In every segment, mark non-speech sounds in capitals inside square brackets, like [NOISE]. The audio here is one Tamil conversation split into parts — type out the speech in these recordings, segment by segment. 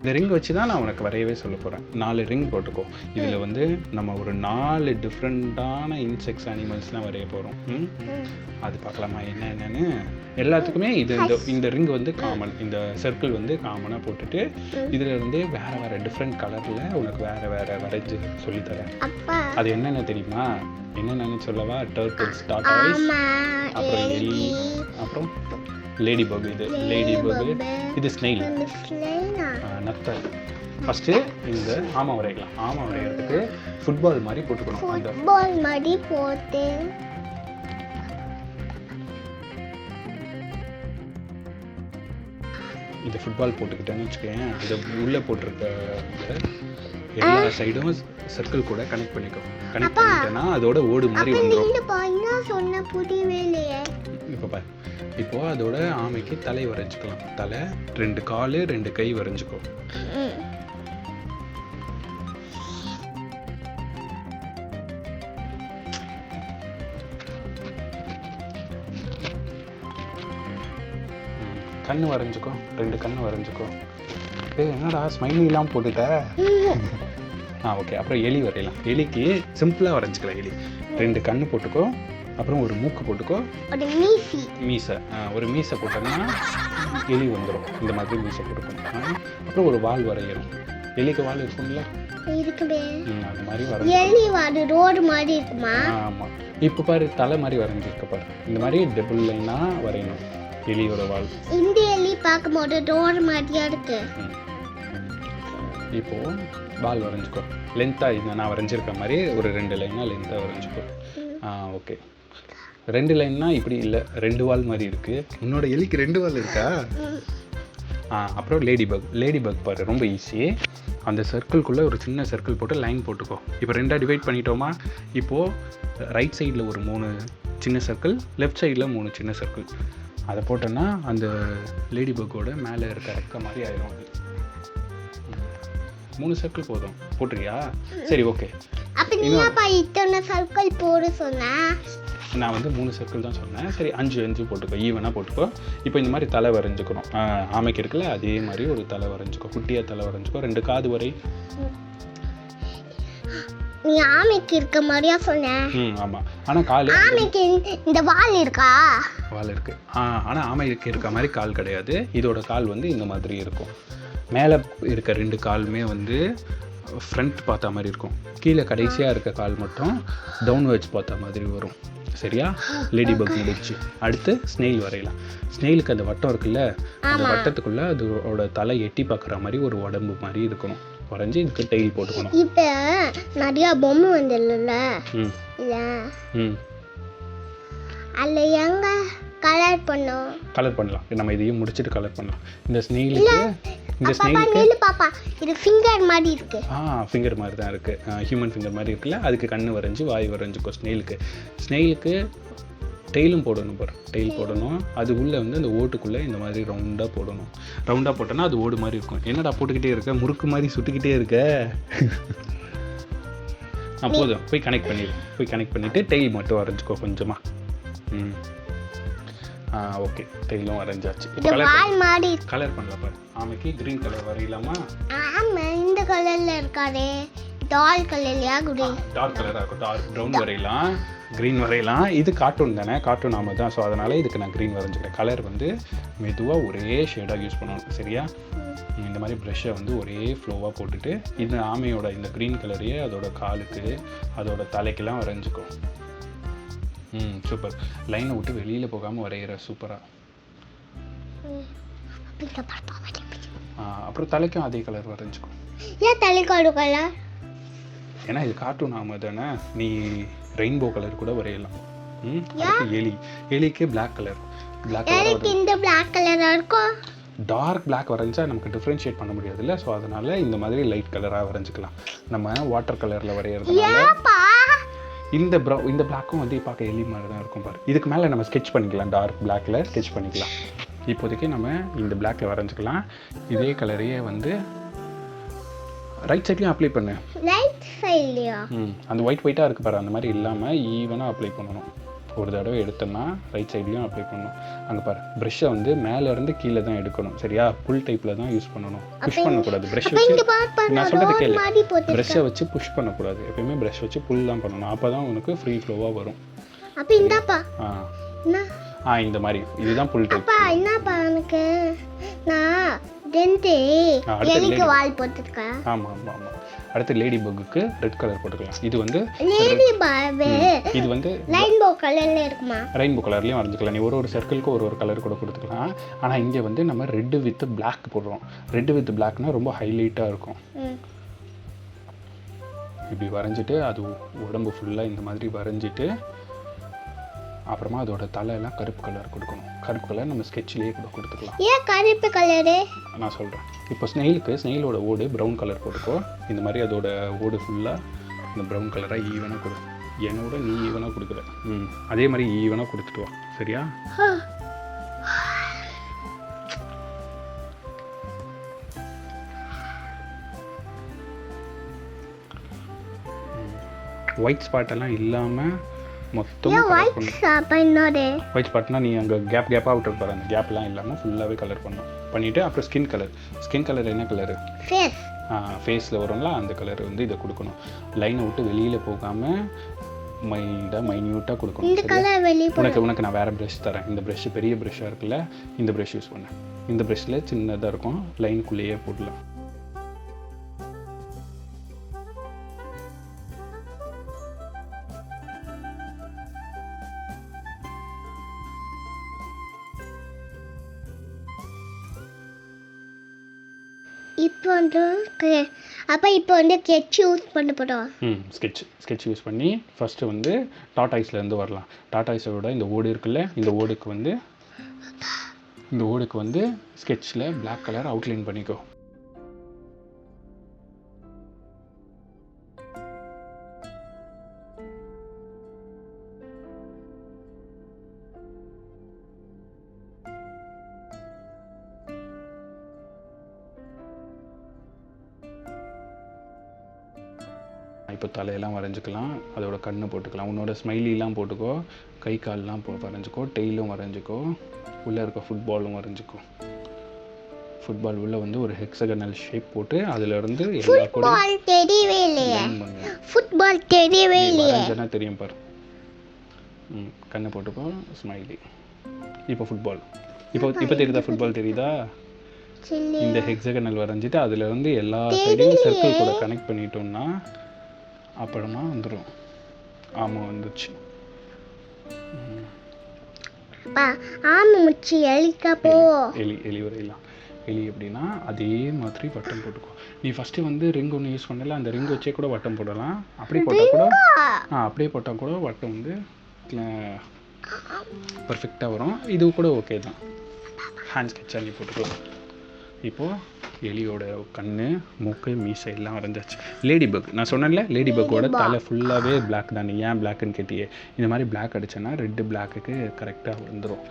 இந்த ரிங் வச்சு தான் நான் உனக்கு வரையவே சொல்ல போகிறேன் நாலு ரிங் போட்டுக்கோ. இதில் வந்து நம்ம ஒரு நாலு டிஃப்ரெண்ட்டான இன்செக்ட்ஸ் அனிமல்ஸ்லாம் வரைய போகிறோம் அது பார்க்கலாமா? என்ன என்னன்னு? எல்லாத்துக்குமே இது இந்த இந்த ரிங் வந்து காமன் இந்த சர்க்கிள் வந்து காமனாக போட்டுட்டு இதில் இருந்து வேற வேற டிஃப்ரெண்ட் கலரில் உனக்கு வேற வேற வரைஞ்சு சொல்லித்தரேன் அது என்னென்ன தெரியுமா? என்னென்னு சொல்லவா? டர்ட்டில்ஸ் டாட்டாய்ஸ் அப்புறம் எலி. அப்புறம் லேடி பக் இது லேடி பக் இது ஸ்னெயில். நத்தல். ஃபஸ்ட்டு இந்த ஆமை வரையலாம் ஆமை வரைகிறதுக்கு ஃபுட்பால் மாதிரி போட்டுக்கணும். அந்த ஃபுட்பால் மாதிரி போட்டு. இந்த ஃபுட்பால் போட்டுக்கிட்டேன்னு வச்சுக்கேன் இதை உள்ளே போட்டிருக்க எல்லா சைடும் சர்க்கிள் கூட கனெக்ட் பண்ணிக்கோ கனெக்ட் பண்ணிட்டேன்னா அதோட ஓடு மாதிரி வந்துடும் இப்போ பாரு. இப்போ அதோட ஆமைக்கு தலை வரைஞ்சிக்கலாம். தலை ரெண்டு கால் ரெண்டு கை வரைஞ்சிக்கோ. கண்ணு வரைஞ்சிக்கோ ரெண்டு கண்ணு வரைஞ்சிக்கோ. ஏய் என்னடா ஸ்மைலிலாம் போட்டுட்ட? [LAUGHS] ஆ ஓகே அப்புறம் எலி வரையலாம். எலிக்கு சிம்பிளாக வரைஞ்சிக்கலாம் எலி. ரெண்டு கண்ணு போட்டுக்கோ. அப்புறம் ஒரு மூக்கு போட்டுக்கோ. மீசி. ஒரு மீசை போட்டோம்னா எலி வந்துடும் இந்த மாதிரி மீசை போட்டுக்கணும் அப்புறம் ஒரு வால் வரையணும். எலிக்கு வால் இருக்கும்ல? இருக்குமே அது மாதிரி வரைஞ்சி எலி வாடு ரோடு மாதிரி இருக்குமா? ஆமாம் இப்போ பாரு தலை மாதிரி வரைஞ்சிருக்க பாரு. இந்த மாதிரி டபுள் லைனாக வரையணும். எலியோட வால். இந்த எலி பார்க்கும்போது ரோடு மாதிரியா இருக்கு. இப்போ பால் வரைஞ்சிக்கோ. லென்த்தாக இது நான் வரைஞ்சிருக்க மாதிரி ஒரு ரெண்டு லைனாக லென்த்தாக வரைஞ்சிக்கோ. ஆ ஓகே ரெண்டு லைன்னா இப்படி இல்லை ரெண்டு வால் மாதிரி இருக்கு. உன்னோட எலிக்கு ரெண்டு வால் இருக்கா. ஆ அப்புறம் லேடி பக் லேடி பக் பாரு ரொம்ப ஈஸி அந்த சர்க்கிள்குள்ளே ஒரு சின்ன சர்க்கிள் போட்டு லைன் போட்டுக்கோ. இப்போ ரெண்டாக டிவைட் பண்ணிட்டோமா? இப்போது ரைட் சைடில் ஒரு மூணு சின்ன சர்க்கிள் லெஃப்ட் சைடில் மூணு சின்ன சர்க்கிள் அதை போட்டோன்னா அந்த லேடி பக்கோட மேலே இருக்க ரெக்க மாதிரி ஆயிரும். மூணு சர்க்கிள் போதும். போட்டுறியா? சரி ஓகே இத்தனை சர்க்கிள் போட சொன்ன நான் வந்து மூணு சர்க்கிள் தான் சொன்னேன். சரி அஞ்சு அஞ்சு போட்டுக்கோ. ஈவனாக போட்டுக்கோ. இப்போ இந்த மாதிரி தலை வரைஞ்சிக்கணும். ஆமைக்கு இருக்குல்ல அதே மாதிரி ஒரு தலை வரைஞ்சிக்கோ. குட்டியாக தலை வரைஞ்சிக்கோ. ரெண்டு காது வரை. நீ ஆமைக்கு இருக்க மாதிரியா சொன்ன? ம் ஆமாம் ஆனால் கால் ஆமைக்கு இந்த வால் இருக்கா? வால் இருக்குது ஆ ஆனால் ஆமைக்கு இருக்க மாதிரி கால் கிடையாது. இதோட கால் வந்து இந்த மாதிரி இருக்கும். மேலே இருக்க ரெண்டு காலுமே வந்து ஃப்ரண்ட் பார்த்த மாதிரி இருக்கும். கீழே கடைசியாக இருக்க கால் மட்டும் டவுன் வச்சு பார்த்த மாதிரி வரும். சரியா? லேடி பக் முடிச்சு அடுத்து ஸ்னெயில் வரையலாம். ஸ்னெயிலுக்கு அந்த வட்டம் இருக்குல்ல? அந்த வட்டத்துக்குள்ளே அதோட தலை எட்டி பார்க்குற மாதிரி ஒரு உடம்பு மாதிரி இருக்கணும். வரைஞ்சி இதுக்கு டெய்ல் போட்டுக்கணும். இப்ப நிறைய பொம்மை வந்துடல ம். அதுல எங்க கலர் பண்ணோம் கலர் பண்ணலாம். நம்ம இதையும் முடிச்சுட்டு கலர் பண்ணலாம். இந்த ஸ்னெயிலுக்கு இந்த நில்லு பாப்பா. இது ஃபிங்கர் மாதிரி இருக்கு. ஆ ஃபிங்கர் மாதிரி தான் இருக்குது ஹியூமன் ஃபிங்கர் மாதிரி இருக்குல்ல? அதுக்கு கண்ணு வரைஞ்சி வாய் வரைஞ்சிக்கோ ஸ்னெயிலுக்கு ஸ்னெயிலுக்கு டெய்லும் போடணும் பாரு. டெய்ல் போடணும். அது உள்ளே வந்து அந்த ஓட்டுக்குள்ளே இந்த மாதிரி ரவுண்டாக போடணும். ரவுண்டாக போட்டோன்னா அது ஓடு மாதிரி இருக்கும். என்னடா போட்டுக்கிட்டே இருக்க? முறுக்கு மாதிரி சுட்டுக்கிட்டே இருக்க? போதும். போய் கனெக்ட் பண்ணிடு. போய் கனெக்ட் பண்ணிவிட்டு டெய்ல் மட்டும் வரைஞ்சிக்கோ கொஞ்சமாக ம். ஓகே டெய்லும் வரைஞ்சாச்சு கலர் கலர் பண்ணலாம் பாரு. ஆமைக்கு க்ரீன் கலர் வரையலாமா? ஆமா இந்த கலர்ல இருக்காதே. டால் கலர்லயா குடி? டார்க் கலராக இருக்கும். டார்க் ப்ரௌன் வரையலாம். க்ரீன் வரையலாம். இது கார்ட்டூன் தானே? கார்ட்டூன் ஆமை தான். ஸோ அதனால் இதுக்கு நான் க்ரீன் வரைஞ்சிக்கிறேன். கலர் வந்து மெதுவாக ஒரே ஷேடாக யூஸ் பண்ணணும். சரியா? இந்த மாதிரி ப்ரெஷ்ஷை வந்து ஒரே ஃப்ளோவாக போட்டுட்டு இந்த ஆமையோட இந்த க்ரீன் கலரையே அதோட காலுக்கு அதோட தலைக்கெல்லாம் வரைஞ்சிக்கோ. ம் சூப்பர். லைனை விட்டு வெளியில் போகாமல் வரைகிற சூப்பராக. அப்புறம் தலைக்கும் அதே கலர் வரைஞ்சிக்கோ. ஏன் தலைக்காடு கலர் ஏன்னா இது கார்ட்டூன் ஆமை தானே. நீ ரெயின்போ கலர் கூட வரையலாம். ம் எலி. எலிக்கு Black கலர் Black கலர் இந்த பிளாக் கலரா இருக்கும்? டார்க் Black வரைஞ்சா நமக்கு டிஃப்ரென்ஷியேட் பண்ண முடியாதுல்ல. ஸோ அதனால இந்த மாதிரி லைட் கலராக வரைஞ்சிக்கலாம். நம்ம வாட்டர் கலரில் வரைகிறதுனால இந்த ப்ரௌ இந்த பிளாக்கும் வந்து பார்க்க எலி மாதிரி தான் இருக்கும் பாரு. இதுக்கு மேலே நம்ம ஸ்கெட்ச் பண்ணிக்கலாம் டார்க் பிளாக்ல ஸ்கெட்ச் பண்ணிக்கலாம். இப்போதைக்கு நம்ம இந்த பிளாக்ல வரைஞ்சிக்கலாம். இதே கலரையே வந்து ரைட் சைட்லையும் அப்ளை பண்ணு. லைட் சைட்லயா ம் அந்த ஒயிட் ஒயிட்டாக இருக்கு பாரு அந்த மாதிரி இல்லாமல் ஈவனாக அப்ளை பண்ணணும். ஒரு தடவை எடுத்தோம்னா ரைட் சைட்லேயும் அப்ளை பண்ணணும். அங்கே பாரு ப்ரெஷ்ஷை வந்து மேலே இருந்து கீழே தான் எடுக்கணும். சரியா? புல் டைப்பில் தான் யூஸ் பண்ணணும். புஷ் பண்ணக்கூடாது. ப்ரெஷ் வச்சு நான் சொல்கிறது பண்ண கேளு மாதிரி போட்டு ப்ரெஷ்ஷை வச்சு புஷ் பண்ணக்கூடாது. எப்பயுமே ப்ரெஷ் வச்சு புல் தான் பண்ணணும். அப்போ தான் உனக்கு ஃப்ரீ ஃப்ளோவாக வரும். ஆ. ஆ இந்த மாதிரி. இதுதான் புல் டைப் என்னப்பா எனக்கு நான் lady. வால் போட்டுருக்கேன் ஆமாம் ஆமாம் ஆமாம் அடுத்து லேடி பக்குக்கு ரெட் கலர் போட்டுக்கலாம். இது வந்து லேடி பாபு இது வந்து ரெயின்போ கலர்ல இருக்குமா? ரெயின்போ கலர்லேயும் வரைஞ்சிக்கலாம். நீ ஒரு ஒரு சர்க்கிளுக்கு ஒரு ஒரு கலர் கூட கொடுத்துக்கலாம். ஆனால் இங்கே வந்து நம்ம ரெட்டு வித் Black போடுறோம். ரெட்டு வித் பிளாக்னா ரொம்ப ஹைலைட்டாக இருக்கும். இப்படி வரைஞ்சிட்டு அது உடம்பு ஃபுல்லாக இந்த மாதிரி வரைஞ்சிட்டு அப்புறமா அதோட தலையெல்லாம் கருப்பு கலர் கொடுக்கணும். கருப்பு கலர் நம்ம ஸ்கெட்ச்லேயே கூட கொடுத்துக்கலாம். ஏன் கருப்பு கலரு நான் சொல்கிறேன் இப்போ ஸ்னெயிலுக்கு ஸ்னெயிலோட ஓடு ப்ரௌன் கலர் போட்டுக்கோ. இந்த மாதிரி அதோட ஓடு ஃபுல்லாக இந்த ப்ரௌன் கலராக ஈவனாக கொடு. என்னோட நீ ஈவனாக கொடுக்குற. ம். அதே மாதிரி ஈவனாக கொடுத்துட்டு வா. சரியா? ஒயிட் ஸ்பாட் எல்லாம் இல்லாமல் கலர் ஒயிட் ஸ்பாட்னா நீ அங்கே கேப் கேப்பாக விட்டுருப்பாரு அந்த கேப்லாம் இல்லாமல் ஃபுல்லாகவே கலர் பண்ணணும் பண்ணிவிட்டு அப்புறம் ஸ்கின் கலர் ஸ்கின் கலர் என்ன கலரு ஃபேஸ் ஃபேஸில் வரும்ல அந்த கலர் வந்து இதை கொடுக்கணும். லைனை விட்டு வெளியில் போகாமல் மைண்டாக மைன்யூட்டாக கொடுக்கணும் உனக்கு உனக்கு நான் வேறு ப்ரஷ் தரேன். இந்த ப்ரஷ் பெரிய ப்ரஷ்ஷாக இருக்குல்ல இந்த ப்ரஷ் யூஸ் பண்ணேன் இந்த ப்ரஷ்ஷில் சின்னதாக இருக்கும் லைனுக்குள்ளேயே போடலாம் இப்போ வந்து அப்போ இப்போ வந்து ஸ்கெட்ச் யூஸ் பண்ண போகிறோம் ம் ஸ்கெட்ச் ஸ்கெட்ச் யூஸ் பண்ணி ஃபஸ்ட்டு வந்து டாட்டாய்ஸ்லேருந்து வரலாம். டாட்டாய்ஸோட இந்த ஓடு இருக்குல்ல இந்த ஓடுக்கு வந்து இந்த ஓடுக்கு வந்து ஸ்கெட்சில் பிளாக் கலர் அவுட்லைன் பண்ணிக்கோ. இப்போ தலையெல்லாம் வரைஞ்சிக்கலாம் அதோட கண்ணு போட்டுக்கலாம். உன்னோட ஸ்மைலிலாம் போட்டுக்கோ கை கால்லாம் போ வரைஞ்சிக்கோ டெய்லும் வரைஞ்சிக்கோ உள்ளே இருக்க ஃபுட்பாலும் வரைஞ்சிக்கோ. ஃபுட்பால் உள்ளே வந்து ஒரு ஹெக்ஸகனல் ஷேப் போட்டு அதுலேருந்து எல்லா கூட ஃபுட்பால் தெரியவே இல்லையே. பண்ணுவேன் ஃபுட்பால் தெரியவே இல்லையே. வரைஞ்சனா தெரியும் பாரு. ம் கண்ணை போட்டுக்கோ ஸ்மைலி இப்போ ஃபுட்பால் இப்போ இப்போ தெரியுதா ஃபுட்பால் தெரியுதா? இந்த ஹெக்ஸகனல் வரைஞ்சிட்டு அதுல இருந்து எல்லா சைடையும் சர்க்கிள் கூட கனெக்ட் பண்ணிட்டோம்னா அப்புறமா வந்துடும் ஆமாம் வந்துச்சு. அப்பா ஆமை முச்சி எலிக்கா போ. எலி எலி வரையலாம் எலி எப்படின்னா அதே மாதிரி வட்டம் போட்டுக்கோ நீ ஃபஸ்ட்டு வந்து ரிங் ஒன்று யூஸ் பண்ணல அந்த ரிங் வச்சே கூட வட்டம் போடலாம். அப்படி போட்டால் கூட ஆ அப்படியே போட்டால் கூட வட்டம் வந்து பர்ஃபெக்டாக வரும். இது கூட ஓகே தான். ஹேண்ட் ஸ்கெட்சாக நீ போட்டுக்கோ இப்போது எலியோட கண்ணு மூக்கு மீசை எல்லாம் வரைஞ்சாச்சு. லேடி பக் நான் சொன்னேன்ல லேடி பக்கோட தலை ஃபுல்லாகவே Black தான்? ஏன் பிளாக்னு கேட்டியே? இந்த மாதிரி Black அடிச்சேன்னா ரெட்டு பிளாக்குக்கு கரெக்டாக வந்துடும்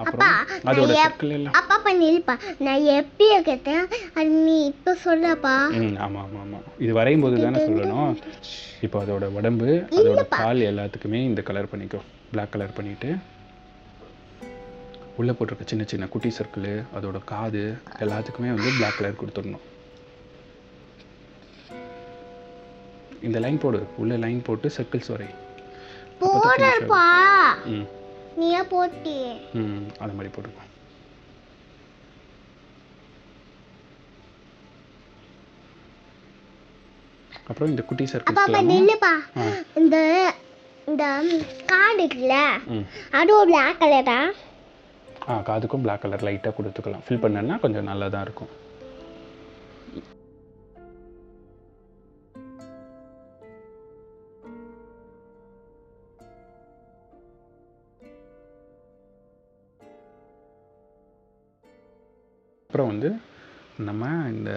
அப்புறம் அதோட சர்க்கிள் எல்லாம். அப்பா பண்ணிருப்பா நான் எப்படி கேட்டேன் அது நீ இப்போ சொல்லப்பா. ம் ஆமாம் ஆமாம் ஆமாம் இது வரையும் போது தானே சொல்லணும். இப்போ அதோட உடம்பு அதோட கால் எல்லாத்துக்குமே இந்த கலர் பண்ணிக்கோ. Black கலர் பண்ணிவிட்டு உள்ளே போட்டிருக்க சின்ன சின்ன குட்டி சர்க்கிள் அதோட காது எல்லாத்துக்குமே வந்து Black கலர் கொடுத்துடணும். இந்த லைன் போடு. உள்ள லைன் போட்டு சர்க்கிள்ஸ் வரை. போடப்பா ம். நீயே போட்டியே ம் அது மாதிரி போட்டுக்கோ. அப்புறம் இந்த குட்டி அப்பா அப்பா சர்க்கிள்ஸ் நில்லுப்பா. இந்த இந்த கார்டு இருக்குல்ல அது ஒரு பிளாக் கலரா காதுக்கும் Black கலர் லைட்டாக கொடுத்துக்கலாம். ஃபில் பண்ணனா கொஞ்சம் நல்லா தான் இருக்கும். அப்புறம் வந்து நம்ம இந்த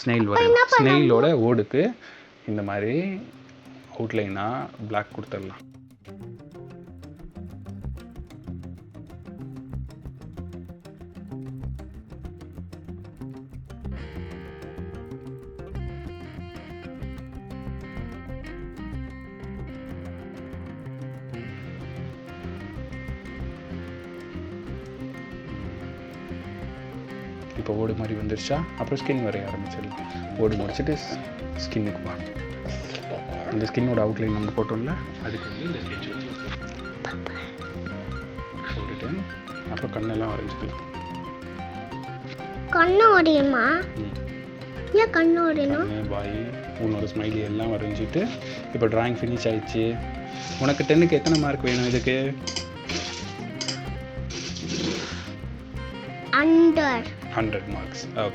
ஸ்னெயில் வரையலாம். ஸ்னெயிலோட ஓடுக்கு இந்த மாதிரி அவுட்லைனாக Black கொடுத்துடலாம். இப்போ ஓடு மாதிரி வந்துருச்சா? அப்புறம் ஸ்கின் வரைய ஆரம்பிச்சிடலாம். ஓடு முடிச்சுட்டு ஸ்கின்னுக்கு வா. இந்த ஸ்கின்னோட அவுட்லைன் நம்ம போட்டோம்ல அதுக்கு வந்து இந்த ஸ்கெட்ச் வச்சு போட்டுட்டு அப்புறம் கண்ணெல்லாம் வரைஞ்சிக்கலாம் கண்ணு வரையுமா. ஏன் கண்ணு வரையணும் வாய் உன்னோட ஸ்மைலி எல்லாம் வரைஞ்சிட்டு இப்போ டிராயிங் ஃபினிஷ் ஆயிடுச்சு. உனக்கு டென்னுக்கு எத்தனை மார்க் வேணும் இதுக்கு? Under 100 marks. Okay.